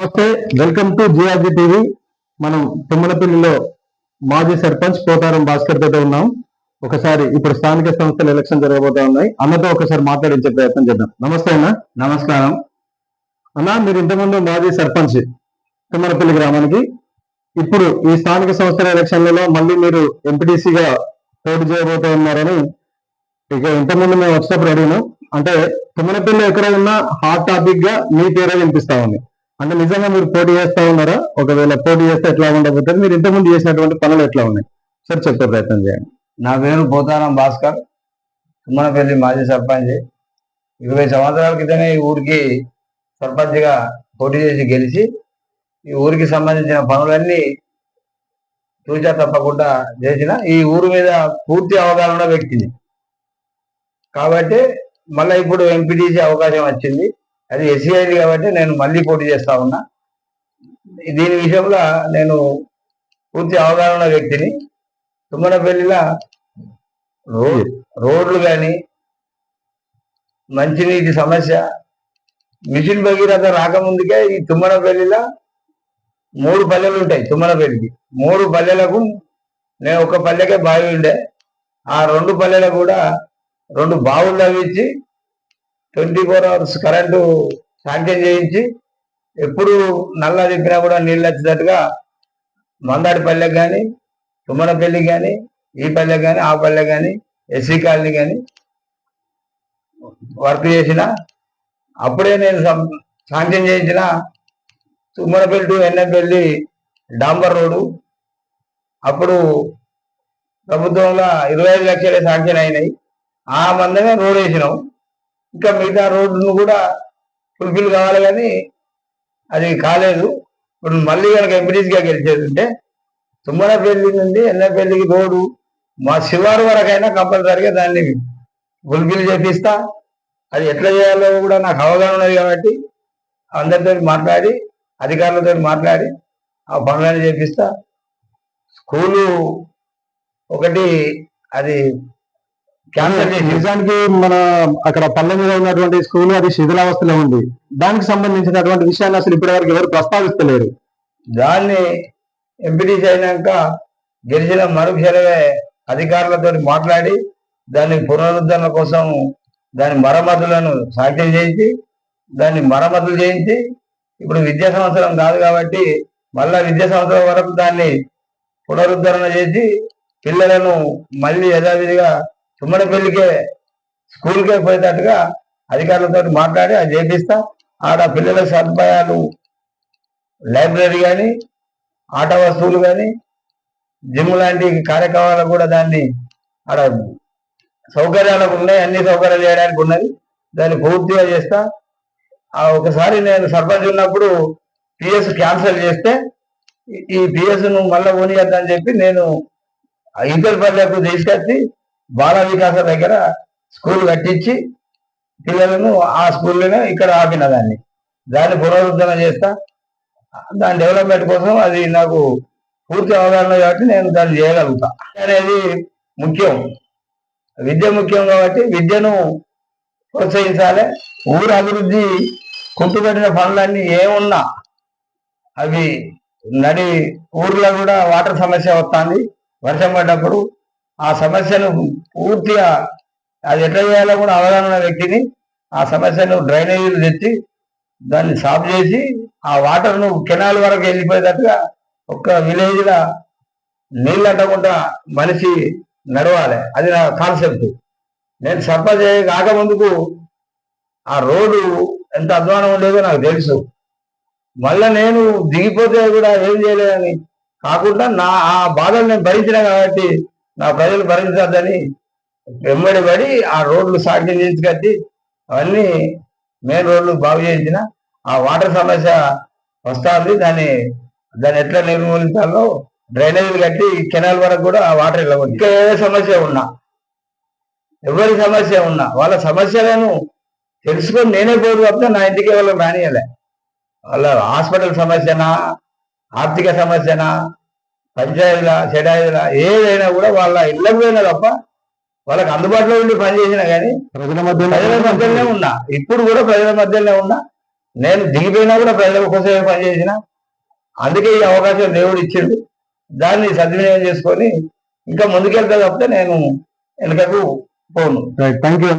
నమస్తే welcome to GRG TV. మనం తుమ్మలపల్లిలో మాజీ సర్పంచ్ పోతారం భాస్కర్ తోటి ఉన్నాం. ఒకసారి ఇప్పుడు స్థానిక సంస్థల ఎలక్షన్ జరగబోతా ఉన్నాయి. అన్నతో ఒకసారి మాట్లాడించే ప్రయత్నం చేద్దాం. నమస్తే అన్న. నమస్కారం. అన్న మీరు ఇంతకుముందు మాజీ సర్పంచ్ తుమ్మలపల్లి గ్రామానికి. ఇప్పుడు ఈ స్థానిక సంస్థల ఎలక్షన్లలో మళ్ళీ మీరు ఎంపీటీసీగా పోటీ చేయబోతా ఉన్నారని ఇక ఇంతకుముందు మేము వచ్చినప్పుడు అడిగినాం. అంటే తుమ్మలపల్లి ఎక్కడ ఉన్నా హాట్ టాపిక్గా మీ పేరే వినిపిస్తా ఉంది. అంటే నిజంగా మీరు పోటీ చేస్తా ఉన్నారా? ఒకవేళ పోటీ చేస్తే ఎట్లా ఉండబోతుంది? మీరు ఇంతకుముందు చేసినటువంటి పనులు ఎట్లా ఉన్నాయి? సార్ చెప్పే ప్రయత్నం చేయండి. నా పేరు పోతారం భాస్కర్. తుమ్మనపల్లి మాజీ సర్పంచ్. ఇరవై సంవత్సరాల క్రితమే ఈ ఊరికి సర్పంచ్గా పోటీ చేసి గెలిచి ఈ ఊరికి సంబంధించిన పనులన్నీ తూచా తప్పకుండా చేసిన ఈ ఊరు మీద పూర్తి అవగాహన వ్యక్తిని. కాబట్టి మళ్ళీ ఇప్పుడు ఎంపీటీసీ అవకాశం వచ్చింది. అది ఎస్సీఐది కాబట్టి నేను మళ్ళీ పోటీ చేస్తా ఉన్నా. దీని విషయంలో నేను పూర్తి అవగాహన వ్యక్తిని. తుమ్మనపల్లిలో రోడ్ రోడ్లు కానీ మంచినీటి సమస్య మిషన్ భగీరథ రాకముందుకే ఈ తుమ్మనపల్లిలో మూడు పల్లెలు ఉంటాయి తుమ్మనపల్లికి మూడు పల్లెలకు నేను ఒక పల్లెకే బావి ఉండే. ఆ రెండు పల్లెలకు కూడా రెండు బావులు తవ్వించి twenty four hours current sanction చేయించి ఎప్పుడు నల్ల తిప్పినా కూడా నీళ్ళు వచ్చేటట్టుగా మందాడి పల్లెకి కానీ తుమ్మనపల్లికి కానీ ఈ పల్లె కానీ ఆ పల్లె కానీ ఎస్సీ కాలనీ కానీ వర్క్ చేసిన అప్పుడే నేను శాంక్షన్ చేయించిన తుమ్మనపల్లి టు ఎన్నపల్లి డాంబర్ రోడ్డు అప్పుడు ప్రభుత్వంలో ఇరవై ఐదు లక్షలే శాంక్షన్ అయినాయి. ఆ మందమే రోడ్ వేసినాం. ఇంకా మిగతా రోడ్డును కూడా ఫుల్ఫిల్ కావాలి కానీ అది కాలేదు. ఇప్పుడు మళ్ళీ కనుక ఎంపీటీస్గా గెలిచేదంటే తుమ్మనపల్లి నుండి ఎన్నపల్లికి రోడ్డు మా శివారు వరకైనా కంపల్సరిగా దాన్ని ఫుల్ఫిల్ చేపిస్తా. అది ఎట్లా చేయాలో కూడా నాకు అవగాహన ఉన్నది కాబట్టి అందరితో మాట్లాడి అధికారులతో మాట్లాడి ఆ పనులను చేపిస్తా. స్కూలు ఒకటి అది నిజానికి మన అక్కడ పల్లె మీద ఉన్నటువంటి స్కూల్ అది శిథిలావస్థలో ఉంది. దానికి సంబంధించినటువంటి విషయాన్ని అసలు ఇప్పటివరకు ఎవరు ప్రస్తావిస్తలేరు. దాన్ని ఎంపీటీసీ అయినాక గెలిచిన మరుక్షణమే అధికారులతో మాట్లాడి దాని పునరుద్ధరణ కోసం దాని మరమ్మతులను సాధ్యం చేయించి దాన్ని మరమ్మతులు చేయించి ఇప్పుడు విద్యా సంవత్సరం కాదు కాబట్టి మళ్ళా విద్యా సంవత్సరం వరకు దాన్ని పునరుద్ధరణ చేసి పిల్లలను మళ్ళీ యథావిధిగా తుమ్మడపల్లికే స్కూల్కే పోయేటట్టుగా అధికారులతో మాట్లాడి అది చేపిస్తా. ఆడ పిల్లల సదుపాయాలు లైబ్రరీ కానీ ఆట వస్తువులు కానీ జిమ్ లాంటి కార్యక్రమాలు కూడా దాన్ని ఆడ సౌకర్యాలకు ఉన్నాయి. అన్ని సౌకర్యాలు చేయడానికి ఉన్నది. దాన్ని పూర్తిగా చేస్తా. ఆ ఒకసారి నేను సర్పంచ్ ఉన్నప్పుడు పిఎస్ క్యాన్సిల్ చేస్తే ఈ- పిఎస్ను మళ్ళీ ను మళ్ళీ ఓనియద్దని చెప్పి నేను ఇంటర్పల్లెకు తీసుకొచ్చి బాల వికాస దగ్గర స్కూల్ కట్టించి పిల్లలను ఆ స్కూల్లోనే ఇక్కడ ఆపిన దాన్ని. దాన్ని పునరుద్ధరణ చేస్తా. దాని డెవలప్మెంట్ కోసం అది నాకు పూర్తి అవగాహన కాబట్టి నేను దాన్ని చేయగలుగుతా. అనేది ముఖ్యం. విద్య ముఖ్యం కాబట్టి విద్యను ప్రోత్సహించాలి. ఊరు అభివృద్ధి కుంటుపడిన పనులన్నీ ఏమున్నా అవి నడి ఊర్లో కూడా వాటర్ సమస్య వస్తుంది. వర్షం పడ్డప్పుడు ఆ సమస్యను పూర్తిగా అది ఎట్లా చేయాలో కూడా అవగాహన ఉన్న వ్యక్తిని ఆ సమస్యను డ్రైనేజీలు తెచ్చి దాన్ని సాఫ్ చేసి ఆ వాటర్ను కెనాల్ వరకు వెళ్ళిపోయేటట్టుగా ఒక్క విలేజ్ లా నీళ్ళు అంటకుండా మనిషి నడవాలి. అది నా కాన్సెప్ట్. నేను సర్పంచ్ కాకముందుకు ఆ రోడ్డు ఎంత అధ్వానం ఉండేదో నాకు తెలుసు. మళ్ళా నేను దిగిపోతే కూడా ఏం చేయలేదని కాకుండా నా ఆ బాధలు నేను భరించిన కాబట్టి నా ప్రజలు భరించద్దని వెంబడి పడి ఆ రోడ్లు సాధ్యం కట్టి అవన్నీ మెయిన్ రోడ్లు బాగు చేయించిన ఆ వాటర్ సమస్య వస్తుంది. దాన్ని దాన్ని ఎట్లా నిర్మూలించాలో డ్రైనేజీలు కట్టి కెనాల్ వరకు కూడా ఆ వాటర్ వెళ్ళకూడదు. ఇంకా ఏ సమస్య ఉన్నా ఎవరి సమస్య ఉన్నా వాళ్ళ సమస్యలను తెలుసుకొని నేనే పోదు తప్ప నా ఇంటికి వాళ్ళని రానియలే వాళ్ళ హాస్పిటల్ సమస్యనా ఆర్థిక సమస్యనా పంచాయతీల చెడాయిల ఏదైనా కూడా వాళ్ళ ఇళ్ళకు పోయినా తప్ప వాళ్ళకి అందుబాటులో ఉండి పనిచేసినా కానీ ప్రజల మధ్య ప్రజల మధ్యలోనే ఉన్నా. ఇప్పుడు కూడా ప్రజల మధ్యలోనే ఉన్నా. నేను దిగిపోయినా కూడా ప్రజల కోసమే పనిచేసిన అందుకే ఈ అవకాశం దేవుడు ఇచ్చిండు. దాన్ని సద్వినియోగం చేసుకొని ఇంకా ముందుకెళ్తా తప్పితే నేను వెనుకకు పోను. Thank you